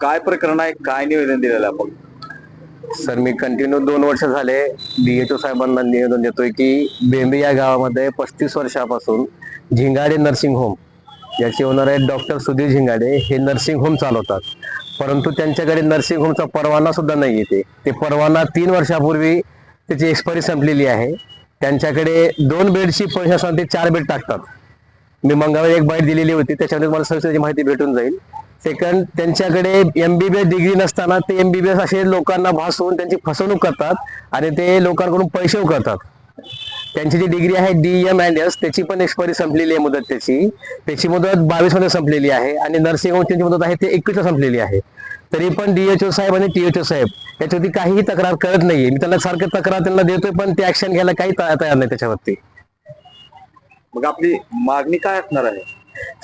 काय प्रकरण आहे? काय निवेदन दिलेलं आपण? सर मी कंटिन्यू दोन वर्ष झाले डीएचओ साहेबांना निवेदन देतोय की बेंबे या गावामध्ये पस्तीस वर्षापासून झिंगाडे नर्सिंग होम याचे ओनर आहेत डॉक्टर सुधीर झिंगाडे. हे नर्सिंग होम चालवतात. परंतु त्यांच्याकडे नर्सिंग होमचा परवाना सुद्धा नाही येते. ते परवाना तीन वर्षापूर्वी त्याची एक्सपायरी संपलेली आहे. त्यांच्याकडे दोन बेडची पैशासाठी ते चार बेड टाकतात. मी मंगळवारी एक बाईट दिलेली होती. त्याच्यामध्ये मला सविस्तर माहिती भेटून जाईल. सेकंड त्यांच्याकडे एमबीबीएस डिग्री नसताना ते एमबीबीएस असे लोकांना भासवून त्यांची फसवणूक करतात आणि ते लोकांकडून पैसे करतात. त्यांची जी डिग्री आहे डी एम अँड एस त्याची पण एक्सपायरी संपलेली आहे मुदत त्याची. त्याची मुदत बावीसमध्ये संपलेली आहे आणि नर्सिंग होम त्यांची मुदत आहे ते एकवीसला संपलेली आहे. तरी पण डीएचओ साहेब आणि टीएचओ साहेब याच्यावरती काहीही तक्रार करत नाहीये. मी त्यांना सारखं तक्रार त्यांना देतोय पण ते ऍक्शन घ्यायला काही तयार नाही त्याच्यावरती. मग आपली मागणी काय असणार आहे?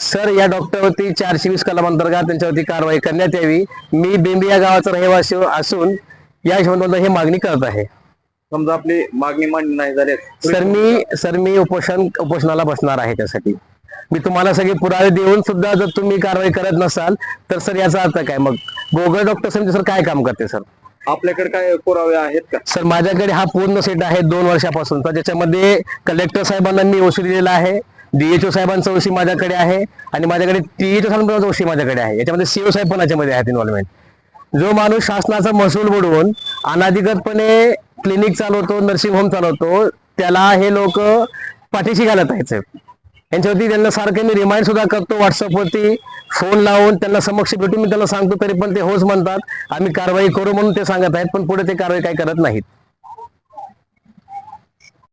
सर या डॉक्टरवरती चारशे वीस कलम अंतर्गत त्यांच्यावरती कारवाई करण्यात यावी. मी बेंबी या गावाचा रहिवासी असून या हिशोबाने हे मागणी करत आहे. समजा आपली मागणी मान्य नाही झाली सर मी सर मी उपोषण उपोषणाला बसणार आहे त्यासाठी. मी तुम्हाला सगळे पुरावे देऊन सुद्धा जर तुम्ही कारवाई करत नसाल तर सर याचा अर्थ काय? मग गोगल डॉक्टर समिती सर काय काम करते सर? आपल्याकडे काय पुरावे आहेत का? सर माझ्याकडे हा पूर्ण सेट आहे दोन वर्षापासूनचा. ज्याच्यामध्ये कलेक्टर साहेबांना मी दिलेला आहे. डीएचओ साहेबांचा ओशी माझ्याकडे आहे आणि माझ्याकडे टीएचओ साहेबांचा ओशी माझ्याकडे आहे. याच्यामध्ये सीओ साहेब पण याच्यामध्ये आहेत इन्व्हॉल्वमेंट जो माणूस शासनाचा महसूल बुडवून अनाधिकृतपणे क्लिनिक चालवतो नर्सिंग होम चालवतो त्याला हे लोक पाठीशी घालत आहेत यांच्यावरती त्यांना सारखं मी रिमाइंड सुद्धा करतो व्हॉट्सअपवरती फोन लावून त्यांना समक्ष भेटून मी त्यांना सांगतो तरी पण ते होच म्हणतात. आम्ही कारवाई करू म्हणून ते सांगत आहेत पण पुढे ते कारवाई काही करत नाहीत.